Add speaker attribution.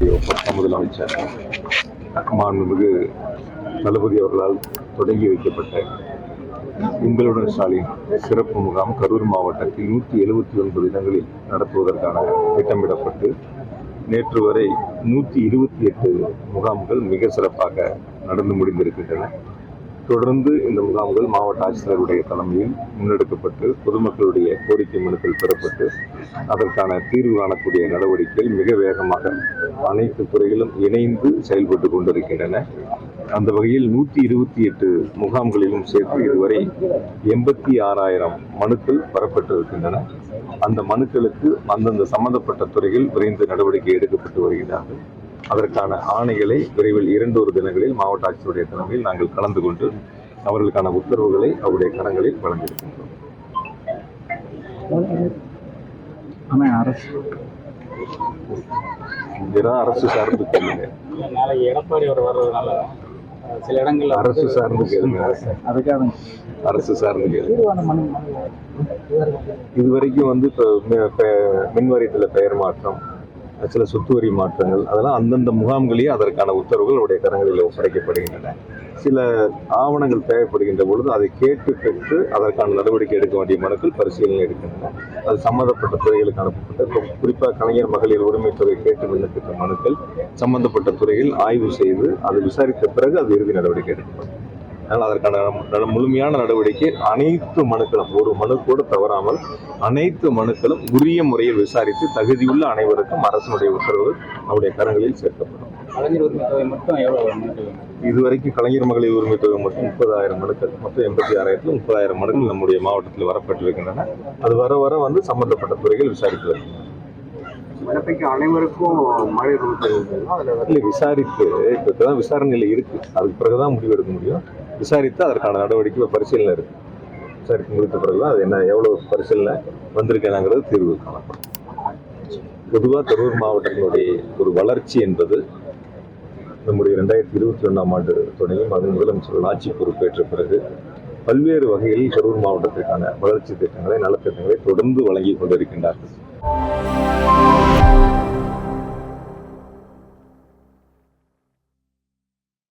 Speaker 1: முதலமைச்சர் மாண்புமிகு தளபதி அவர்களால் தொடங்கி வைக்கப்பட்ட உங்களுடன் ஸ்டாலின் சிறப்பு முகாம் கரூர் மாவட்டத்தில் நூற்றி எழுபத்தி ஒன்பது இடங்களில் நடத்துவதற்கான திட்டமிடப்பட்டு நேற்று வரை நூற்றி இருபத்தி எட்டு முகாம்கள் மிக சிறப்பாக நடந்து முடிந்திருக்கின்றன. தொடர்ந்து இந்த முகாம்கள் மாவட்ட ஆட்சித்தலைவருடைய தலைமையில் முன்னெடுக்கப்பட்டு பொதுமக்களுடைய கோரிக்கை மனுக்கள் பெறப்பட்டு அதற்கான தீர்வு காணக்கூடிய நடவடிக்கைகள் மிக வேகமாக அனைத்து துறைகளும் இணைந்து செயல்பட்டு கொண்டிருக்கின்றன. அந்த வகையில் நூற்றி இருபத்தி எட்டு முகாம்களிலும் சேர்த்து இதுவரை எண்பத்தி ஆறாயிரம் மனுக்கள் பெறப்பட்டிருக்கின்றன. அந்த மனுக்களுக்கு அந்தந்த சம்பந்தப்பட்ட துறைகள் விரைந்து நடவடிக்கை எடுக்கப்பட்டு வருகிறார்கள். அதற்கான ஆணைகளை விரைவில் இரண்டொரு தினங்களில் மாவட்ட ஆட்சியருடைய தலைமையில் நாங்கள் கலந்து கொண்டு அவர்களுக்கான உத்தரவுகளை அவருடைய கரங்களில் வழங்கியிருக்கின்றோம்.
Speaker 2: அரசு.
Speaker 1: சார்ந்து கேளுங்க.
Speaker 3: எடப்பாடி அவர் வர்றதுனால சில இடங்கள்ல
Speaker 1: அரசு சார்ந்து கேளுங்க.
Speaker 2: அதுக்காக.
Speaker 1: அரசு சார்ந்து கேளுங்க.
Speaker 2: தீர்வான மனு
Speaker 1: இது வரைக்கும் வந்து இப்போ மி- பெ- மின் வாரியத்தில் பெயர் மாற்றம் சில சொத்து வரி மாற்றங்கள் அதெல்லாம் அந்தந்த முகாம்களே அதற்கான உத்தரவுகள் அவருடைய கரங்களில் ஒப்படைக்கப்படுகின்றன. சில ஆவணங்கள் தேவைப்படுகின்ற பொழுது அதை கேட்டு பெற்று அதற்கான நடவடிக்கை எடுக்க வேண்டிய மனுக்கள் பரிசீலனை எடுக்கின்றன. அது சம்பந்தப்பட்ட துறைகளுக்கு அனுப்பப்பட்ட குறிப்பாக கலைஞர் மகளிர் உரிமை தொகை கேட்டு விண்ணப்பித்த மனுக்கள் சம்பந்தப்பட்ட துறையில் ஆய்வு செய்து அதை விசாரித்த பிறகு அது இறுதி நடவடிக்கை எடுக்கப்படும். அதனால் அதற்கான முழுமையான நடவடிக்கை அனைத்து மனுக்களும் ஒரு மனு கூட தவறாமல் அனைத்து மனுக்களும் உரிய முறையில் விசாரித்து தகுதியுள்ள அனைவருக்கும் அரசனுடைய உத்தரவுகள் அவருடைய கரங்களில் சேர்க்கப்படும்.
Speaker 3: கலைஞர் உரிமை தொகை மட்டும்
Speaker 1: இதுவரைக்கும் கலைஞர் மகளிர் உரிமை தொகை மட்டும் முப்பதாயிரம் மனுக்கள் மொத்தம் எண்பத்தி ஆறாயிரத்துல முப்பதாயிரம் மனுக்கள் நம்முடைய மாவட்டத்தில் வரப்பட்டிருக்கின்றன. அது வர வர வந்து சம்பந்தப்பட்ட துறைகள் விசாரித்து வருகின்றன.
Speaker 4: அனைவருக்கும் மழை அதில்
Speaker 1: இல்லை விசாரித்து இப்போ இப்போதான் விசாரணையில் இருக்கு. அதுக்கு பிறகுதான் முடிவு எடுக்க முடியும். விசாரித்து அதற்கான நடவடிக்கை பரிசீலனை இருக்குது விசாரித்து முடித்த பிறகு அது என்ன எவ்வளோ பரிசீலனை வந்திருக்கேனாங்கிறது தீர்வு காணப்படும். பொதுவாக கரூர் மாவட்டத்தினுடைய ஒரு வளர்ச்சி என்பது நம்முடைய ரெண்டாயிரத்தி இருபத்தி ஒன்றாம் ஆண்டு தொடங்கியும் அது முதலமைச்சர்கள் ஆட்சி பொறுப்பேற்ற பிறகு பல்வேறு வகையில் கரூர் மாவட்டத்திற்கான வளர்ச்சி திட்டங்களை நலத்திட்டங்களை தொடர்ந்து வழங்கி கொண்டிருக்கின்றார்கள்.